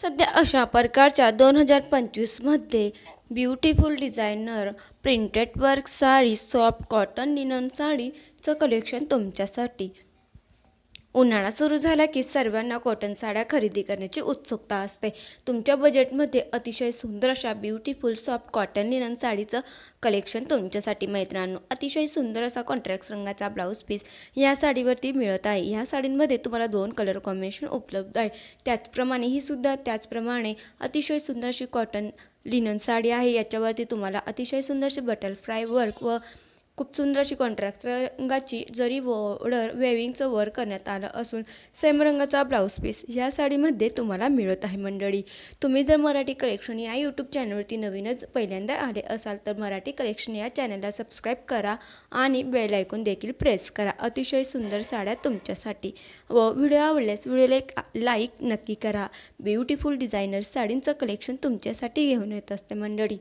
सध्या अशा प्रकारच्या दोन हजार पंचवीसमध्ये beautiful designer printed work sari soft cotton linen साडीचं collection तुमच्यासाठी उन्हाळा सुरू झाला की सर्वांना कॉटन साड्या खरेदी करण्याची उत्सुकता असते. तुमच्या बजेटमध्ये अतिशय सुंदर अशा ब्युटिफुल सॉफ्ट कॉटन लिनन साडीचं कलेक्शन तुमच्यासाठी मैत्रांनो अतिशय सुंदर असा कॉन्ट्रॅक्ट रंगाचा ब्लाऊज पीस या साडीवरती मिळत आहे. ह्या साडींमध्ये तुम्हाला दोन कलर कॉम्बिनेशन उपलब्ध आहे. त्याचप्रमाणे ही सुद्धा त्याचप्रमाणे अतिशय सुंदर अशी कॉटन लिनन साडी आहे. याच्यावरती तुम्हाला अतिशय सुंदरशी बटरफ्लाय वर्क व खूप सुंदर अशी कॉन्ट्रॅक्ट रंगाची जरी बॉर्डर वेविंगचं वर्क करण्यात आलं असून सेम रंगाचा ब्लाऊज पीस या साडीमध्ये तुम्हाला मिळत आहे मंडळी. तुम्ही जर मराठी कलेक्शन या यूट्यूब चॅनलवरती नवीनच पहिल्यांदा आले असाल तर मराठी कलेक्शन या चॅनलला सबस्क्राईब करा आणि बेल ऐकून देखील प्रेस करा. अतिशय सुंदर साड्या तुमच्यासाठी. व व्हिडिओ आवडल्यास व्हिडिओला एक लाईक नक्की करा. ब्युटिफुल डिझायनर साडींचं कलेक्शन तुमच्यासाठी घेऊन येत असते मंडळी.